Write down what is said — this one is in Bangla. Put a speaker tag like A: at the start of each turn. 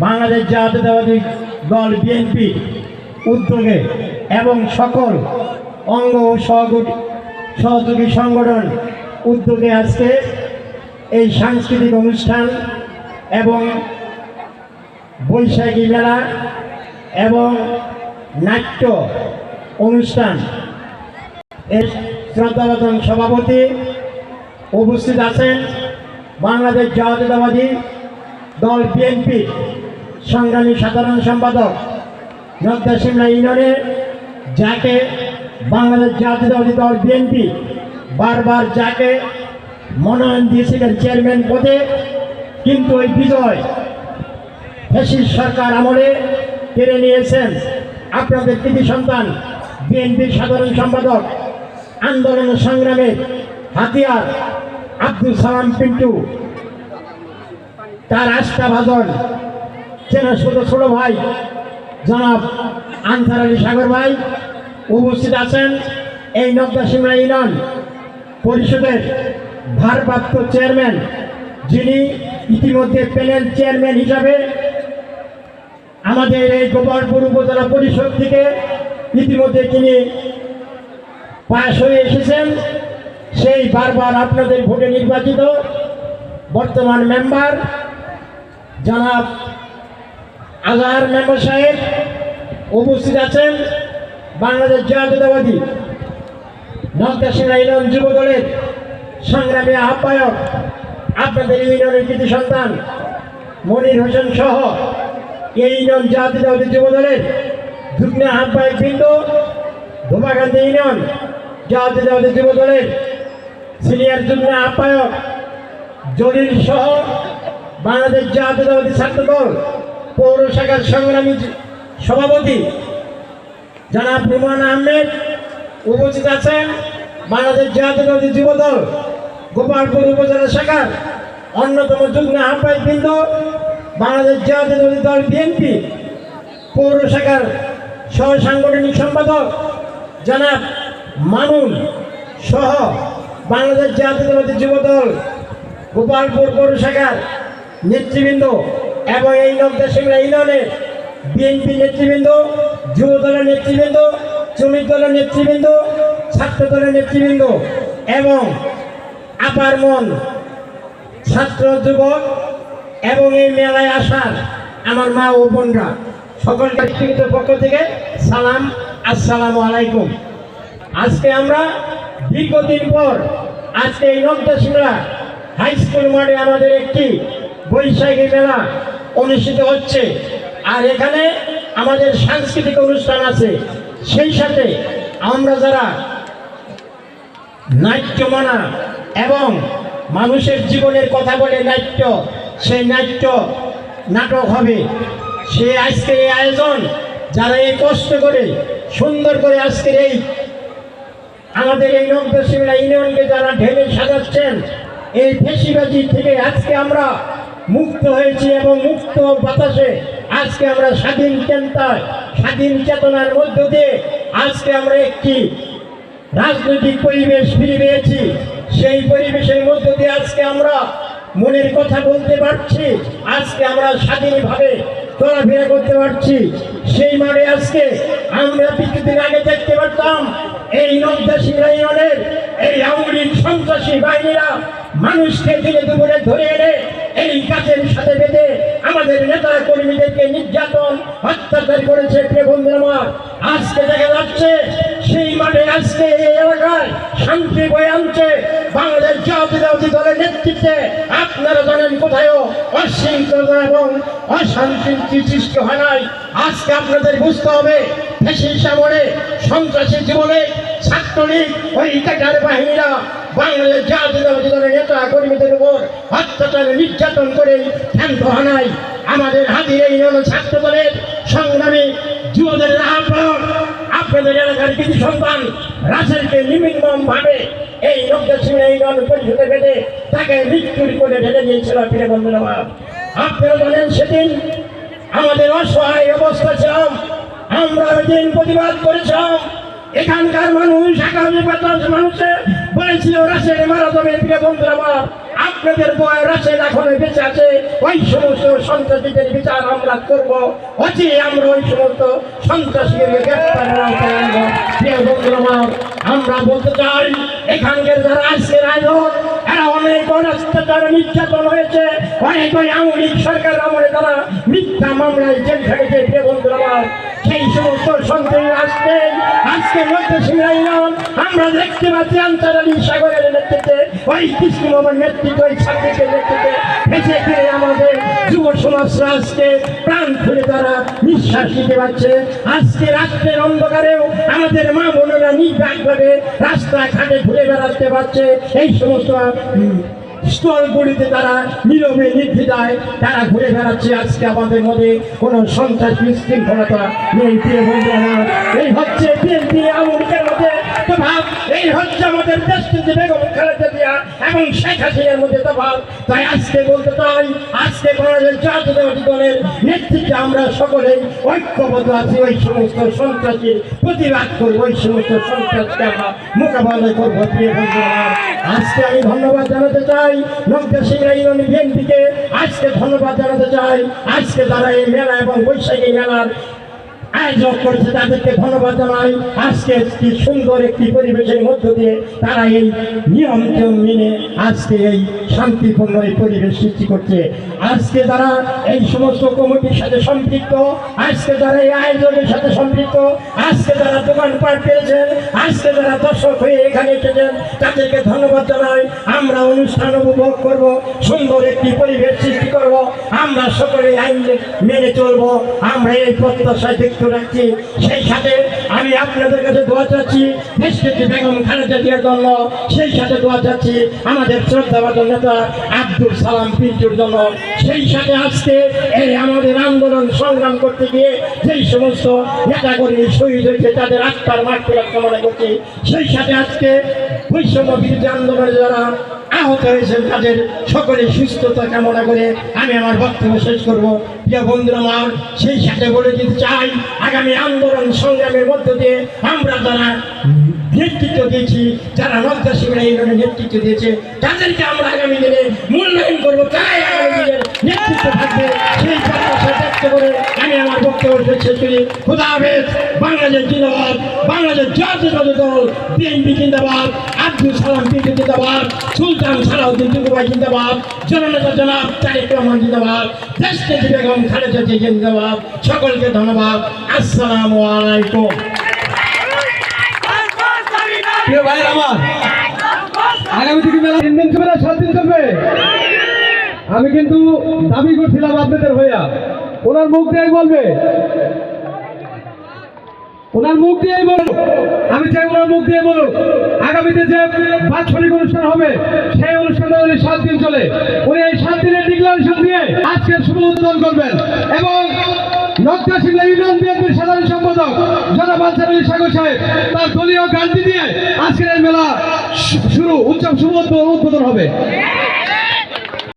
A: বাংলাদেশ জাতীয়তাবাদী দল বিএনপি উদ্যোগে এবং সকল অঙ্গ ও সহযোগী সহযোগী সংগঠন উদ্যোগে আজকে এই সাংস্কৃতিক অনুষ্ঠান এবং বৈশাখী মেলা এবং নাট্য অনুষ্ঠান। এর শ্রদ্ধাভাজন সভাপতি উপস্থিত আছেন বাংলাদেশ জাতীয়তাবাদী দল বিএনপি সংগ্রামী সাধারণ সম্পাদক নদ্দা সিমলা ইউনিয়নের যাকে বাংলাদেশ জাতীয়তাবাদী দল বিএনপি বারবার যাকে মনোনয়ন দিয়েছিলেন চেয়ারম্যান পদে, কিন্তু ওই বিজয় ফেসিস সরকার আমলে কেড়ে নিয়েছেন। আপনাদের কৃতি সন্তান বিএনপির সাধারণ সম্পাদক আন্দোলন সংগ্রামে হাতিয়ার আব্দুল সালাম পিন্টু, তার আস্থা ভাজন চেনা ছোট ছোট ভাই, জনাব আনসার আলী সাগর ভাই উপস্থিত আছেন। এই নব্দা সিমলা ইউনিয়ন পরিষদের ভারপ্রাপ্ত চেয়ারম্যান, যিনি ইতিমধ্যে প্যানেল চেয়ারম্যান হিসাবে আমাদের এই গোপালপুর উপজেলা পরিষদ থেকে ইতিমধ্যে তিনি পাশ হয়ে এসেছেন। সেই বারবার আপনাদের ভোটে নির্বাচিত বর্তমান মেম্বার, জনাব আজহার মেম্বার সাহেব উপস্থিত আছেন বাংলাদেশ জাতীয়তাবাদী নন্দাসিনা ইউনিয়ন যুব দলের সংগ্রামী আহ্বায়ক, আপনাদের ইউনিয়নের কৃতি সন্তান মনির হোসেন সহ এই ইউনিয়ন জাতীয়তাবাদী যুব দলের যুগ্ম আহ্বায়ক বৃন্দ ধোমাকান্দি ইউনিয়ন জাতীয়তাবাদী যুব দলের সিনিয়র যুগ্ম আহ্বায়ক, জলিল সহ বাংলাদেশ জাতীয়তাবাদী ছাত্র দল পৌর শাখার সংগ্রামী সভাপতি জনাব রুমান আহমেদ উপস্থিত আছেন বাংলাদেশ জাতীয়তাবাদী যুব দল গোপালপুর উপজেলা শাখার অন্যতম যুগ্ম আহ্বায়ক বৃন্দ বাংলাদেশ জাতীয়তাবাদী দল বিএনপি পৌর শাখার সহ সাংগঠনিক সম্পাদক জনাব মামুন সহ বাংলাদেশ জাতীয়তাবাদী যুবদল, গোপালপুর পৌর নেতৃবৃন্দ এবং এই নব্দা সিংলা ইউনিয়নের বিএনপি নেতৃবৃন্দ, যুব দলের নেতৃবৃন্দ, শ্রমিক দলের নেতৃবৃন্দ, ছাত্র দলের নেতৃবৃন্দ এবং আপার মন ছাত্র যুবক এবং এই মেলায় আসার আমার মা ও বোনরা সকলকে পক্ষ থেকে সালাম, আসসালামু আলাইকুম। আজকে আমরা দীর্ঘদিন পর আজকে এই নবদশিমলা হাই স্কুল মাঠে আমাদের একটি বৈশাখী মেলা অনুষ্ঠিত হচ্ছে। আর এখানে আমাদের সাংস্কৃতিক অনুষ্ঠান আছে। সেই সাথে আমরা যারা নাট্যমানা এবং মানুষের জীবনের কথা বলে নাট্য, সেই নাট্য নাটক হবে। সে আজকের এই আয়োজন, যারা এই কষ্ট করে, সুন্দর করে আজকের এই আমাদের এই নবদশিমলা ইউনিয়নকে যারা ঢেলে সাজাচ্ছেন, এই ফেসিবাজি থেকে আজকে আমরা মুক্ত হয়েছি এবং মুক্ত বাতাসে আজকে আমরা স্বাধীন চিন্তায় স্বাধীন চেতনার মধ্য দিয়ে আজকে আমরা একটি রাজনৈতিক পরিবেশ ফিরে পেয়েছি। সেই পরিবেশের মধ্য দিয়ে আজকে আমরা মনের কথা বলতে পারছি, আজকে আমরা স্বাধীনভাবে চলাফেরা করতে পারছি। সেই মাঠে আজকে আমরা কিছুদিন আগে দেখতে পারতাম এই নবদাসী ইউনিয়নের এই আঙুলির সন্ত্রাসী বাহিনীরা মানুষকে দিনে দুপুরে ধরে এনে এই কাজের সাথে বেঁধে আমাদের নেতা কর্মীদেরকে নির্যাতন অত্যাচার করেছে প্রিয় বন্ধুরা আজকে দেখা যাচ্ছে, সেই মাঠে আজকে এই এলাকায় শান্তি বয়ে আনছে বাংলাদেশ জাতীয়তাবাদী দলের নেতৃত্বে। আপনারা জানেন কোথায়ও অশৃঙ্খলা এবং অশান্তির সৃষ্টি হয় নাই। আজকে আপনাদের বুঝতে হবে সন্ত্রাসী বাহিনীরা নির্যাতন করে ক্ষান্ত আমাদের হাতির এই হল ছাত্র দলের সংগ্রামী যুবদের আপনাদের এলাকার কিছু সন্তান রাসেলকে নির্মম ভাবে এই নব্বই সিংহ ইউনিয়ন পরিষদে বেঁধে তাকে মৃত্যুর করে ঢেলে দিয়েছিল ফিরে বন্ধুরা। আপনারা জানেন সেদিন আমাদের অসহায় অবস্থা ছিলাম আমরা যেদিন প্রতিবাদ করেছিলাম এখানকার মানুষ আগামী পঞ্চাশ মানুষে বলেছিল রাশের মারা প্রিয় বন্ধুরা আমার। আপনাদের বয় আছে এখন বেঁচে আছে। ওই সমস্ত সন্ত্রাসীদের বিচার আমরা করব। হচ্ছে আমরা ওই সমস্ত সন্ত্রাসীদের গ্রেপ্তার। প্রিয় বন্ধুরা আমার, আমরা বলতে চাই, এখানকার যারা আজকের আয়োজন এরা অনেক অনাত্যাচার নির্যাতন হয়েছে। অনেক ওই আওয়ামী সরকার আমলে তারা মিথ্যা মামলায় জেল খেটেছে বন্ধুরা আমার। সেই সমস্ত সন্তান আজকে আজকে মধ্যে শুনে আমরা দেখতে পাচ্ছি আন্তর্জাতিক সাগরের নেতৃত্বে ওই কৃষ্ণ মামার নেতৃত্বে ওই ছাত্রীদের নেতৃত্বে বেঁচে ফিরে আমাদের যুব সমাজরা আজকে প্রাণ খুলে তারা নিঃশ্বাস নিতে পারছে। আজকে রাত্রের অন্ধকারেও আমাদের মা বোনেরা নির্বাকভাবে রাস্তাঘাটে ঘুরে বেড়াতে পারছে। এই সমস্ত স্থলগুলিতে তারা নীরবে নির্দ্বিধায় তারা ঘুরে বেড়াচ্ছে। আজকে আমাদের মধ্যে কোনো সন্ত্রাস বিশৃঙ্খলতা নেই, প্রিয় বন্ধু এই হচ্ছে বিএনপি আমেরিকার মধ্যে প্রভাব। এই হচ্ছে আমাদের দেশটিতে বেগম খালেদা এবং শেখ হাসিনার মধ্যে প্রভাব তাই আজকে বলতে চাই, আজকে বাংলাদেশ জাতীয়তাবাদী দলের নেতৃত্বে আমরা সকলেই ঐক্যবদ্ধ আছি, ওই সমস্ত সন্ত্রাসীর প্রতিবাদ করব, ওই সমস্ত সন্ত্রাসকে আমরা মোকাবেলা করব আজকে আমি ধন্যবাদ জানাতে চাই নব্বই সিংরা ইউনিয়ন বিএনপিকে। আজকে ধন্যবাদ জানাতে চাই, আজকে যারা এই মেলা এবং বৈশাখী মেলার আয়োজন করেছে তাদেরকে ধন্যবাদ জানাই। আজকে একটি সুন্দর একটি পরিবেশের মধ্য দিয়ে তারা এই নিয়ম টিয়ম মেনে আজকে এই শান্তিপূর্ণ এই পরিবেশ সৃষ্টি করছে। আজকে যারা এই সমস্ত কমিটির সাথে সম্পৃক্ত, আজকে যারা এই আয়োজনের সাথে সম্পৃক্ত, আজকে যারা দোকানপাট পেয়েছেন, আজকে যারা দর্শক হয়ে এখানে এসেছেন, তাদেরকে ধন্যবাদ জানাই। আমরা অনুষ্ঠান উপভোগ করব, সুন্দর একটি পরিবেশ সৃষ্টি করব। আমরা সকলে আইন মেনে চলবো। আমরা এই প্রত্যাশায় দেখতে রাখছি সেই সাথে আমি আপনাদের কাছে দোয়া চাচ্ছি দেশকে বেগম খালেদা জন্য। সেই সাথে দোয়া চাচ্ছি আমাদের শ্রদ্ধাবাদন নেতা আব্দুল সালাম পিন্টুর জন্য। সেই সাথে আজকে এই আমাদের আন্দোলন সংগ্রাম করতে গিয়ে যেই সমস্ত নেতাকর্মী শহীদ হয়েছে, তাদের আত্মার মাঠ কামনা করছি। সেই সাথে আজকে বৈষম্য বিরোধী আন্দোলনে যারা আহত হয়েছেন তাদের সকলে সুস্থতা কামনা করে আমি আমার বক্তব্য শেষ করব। প্রিয় বন্ধুরা, আমার সেই সাথে বলে দিতে চাই, আগামী আন্দোলন সংগ্রামের মধ্য দিয়ে আমরা যারা নেতৃত্ব দিয়েছি, যারা নদ্দা শিবিরা ধরনের নেতৃত্ব দিয়েছে, তাদেরকে আমরা আগামী দিনে মূল্যায়ন করব। তাই আগামী দিনের নেতৃত্ব থাকবে সেই প্রত্যাশা ব্যক্ত করে আমি আমার বক্তব্য শেষ করি খুদা হাফেজ বাংলাদেশ জিন্দাবাদ, বাংলাদেশ জাতীয়তাবাদী দল, বিএনপি জিন্দাবাদ, আব্দুল সালাম পিন্টু জিন্দাবাদ, সুলতান সালাউদ্দিন টুকুবাই জিন্দাবাদ, জননেতা জনাব তারেক রহমান জিন্দাবাদ, দেশকে বেগম খালেদা জিয়া জিন্দাবাদ, সকলকে ধন্যবাদ, আসসালামু আলাইকুম।
B: তিন আমি কিন্তু দাবি করছিলাম আপনাদের হইয়া ওনার মুখ দিয়ে বলবে। ওনার মুখ দিয়ে বলুন আমি চাই ওনার মুখ দিয়ে বলুন আগামীতে যে বাৎসরিক অনুষ্ঠান হবে, সেই অনুষ্ঠানটা যদি সাত দিন চলে। উনি এই সাত দিনের ডিক্লারেশন দিয়ে আজকের শুভ উদ্বোধন করবেন। এবং নকশা সিংলা ইউনিয়ন বিএনপির সাধারণ সম্পাদক, জনাব আনসার আলী সাগর সাহেব, তার দলীয় গানটি দিয়ে আজকের এই মেলা শুরু, উৎসব শুভ উদ্বোধন হবে।